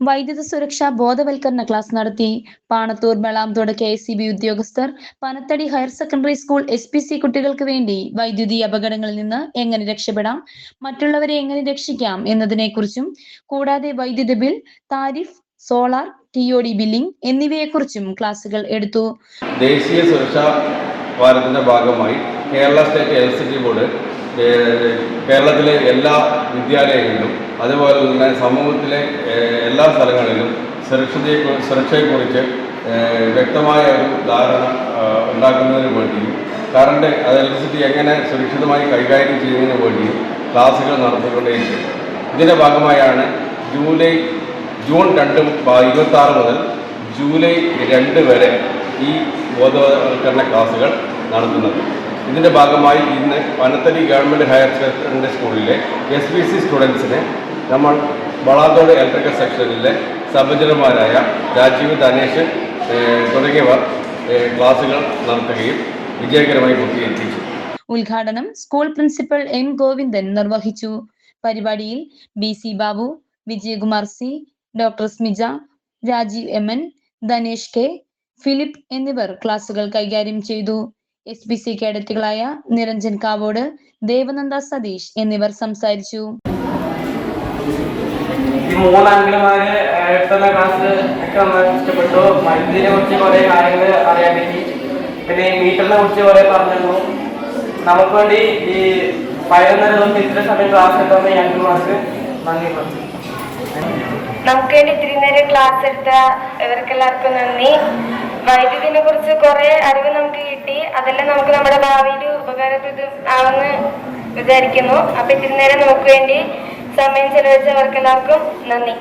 വൈദ്യുത സുരക്ഷാ ബോധവൽക്കരണ ക്ലാസ് നടത്തി. പാണത്തൂർ മെളാംതോട് കെ എസ് ഉദ്യോഗസ്ഥർ Panathady higher secondary school S P C കുട്ടികൾക്ക് വേണ്ടി വൈദ്യുതി അപകടങ്ങളിൽ നിന്ന് എങ്ങനെ രക്ഷപ്പെടാം മറ്റുള്ളവരെ എങ്ങനെ രക്ഷിക്കാം എന്നതിനെക്കുറിച്ചും കൂടാതെ വൈദ്യുത bill tariff solar T O D billing എന്നിവയെക്കുറിച്ചും ക്ലാസുകൾ എടുത്തു. ദേശീയ സുരക്ഷാ വാരത്തിന്റെ ഭാഗമായി കേരള സ്റ്റേറ്റ് ബോർഡ് കേരളത്തിലെ എല്ലാ വിദ്യാലയങ്ങളിലും അതുപോലെ തന്നെ സമൂഹത്തിലെ എല്ലാ സ്ഥലങ്ങളിലും സുരക്ഷതയെ സുരക്ഷയെക്കുറിച്ച് വ്യക്തമായ ഒരു ധാരണ ഉണ്ടാക്കുന്നതിന് വേണ്ടിയും കറണ്ട് അത് ഇലക്ട്രിസിറ്റി എങ്ങനെ സുരക്ഷിതമായി കൈകാര്യം ചെയ്യുന്നതിന് വേണ്ടിയും ക്ലാസ്സുകൾ നടത്തിക്കൊണ്ടേയിരിക്കും. ഇതിന്റെ ഭാഗമായാണ് ജൂലൈ ജൂൺ രണ്ട് ഇരുപത്തി ആറ് മുതൽ ജൂലൈ രണ്ട് വരെ ഈ ബോധവൽക്കരണ ക്ലാസുകൾ നടത്തുന്നത്. ഇതിന്റെ ഭാഗമായി ഇന്ന് പനത്തടി ഗവൺമെന്റ് ഹയർ സെക്കൻഡറി സ്കൂളിലെ എസ് ബി സി സ്റ്റുഡൻസിനെ നമ്മൾ വളാതോട് ഇലക്ട്രിക്കൽ സെക്ഷനിലെ സബജനന്മാരായ രാജീവ് ധനേഷ് തുടങ്ങിയവർ ക്ലാസുകൾ നടത്തുകയും വിജയകരമായി പൂർത്തീകരിച്ചു. ഉദ്ഘാടനം സ്കൂൾ പ്രിൻസിപ്പൽ എം ഗോവിന്ദൻ നിർവഹിച്ചു. പരിപാടിയിൽ B C Babu Vijayakumar C doctor Smija Rajeev M N Dhanesh K Philip എന്നിവർ ക്ലാസുകൾ കൈകാര്യം ചെയ്തു. എസ് പി സി കേഡറ്റുകളായ നിരഞ്ജൻ കാവോട് ദേവനന്ദ സതീഷ് എന്നിവർ സംസാരിച്ചു. മൂന്ന് ക്ലാസ് ഒക്കെ ഇഷ്ടപ്പെട്ടു? വൈദ്യുതിനെ കുറിച്ച് കുറെ കാര്യങ്ങൾ അറിയാൻ പറ്റി പിന്നെ മീറ്ററിനെ കുറിച്ച് കുറെ പറഞ്ഞു നമുക്ക് വേണ്ടി ഈ പതിനൊന്നര ദിവസം ഇത്ര സമയം ക്ലാസ് എടുത്തുന്ന നന്ദി പറഞ്ഞു. നമുക്ക് വേണ്ടി ഇത്തിരി നേരം ക്ലാസ് എടുത്ത ഇവർക്കെല്ലാവർക്കും നന്ദി. വൈദ്യുതിനെ കുറിച്ച് കുറെ അറിവ് നമുക്ക് കിട്ടി. അതെല്ലാം നമുക്ക് നമ്മുടെ ഭാവിയിൽ ഉപകാരപ്രദം ആവെന്ന് വിചാരിക്കുന്നു. അപ്പൊ ഇത്തിരി നേരം നമുക്ക് വേണ്ടി സമയം ചെലവഴിച്ചവർക്കെല്ലാവർക്കും നന്ദി.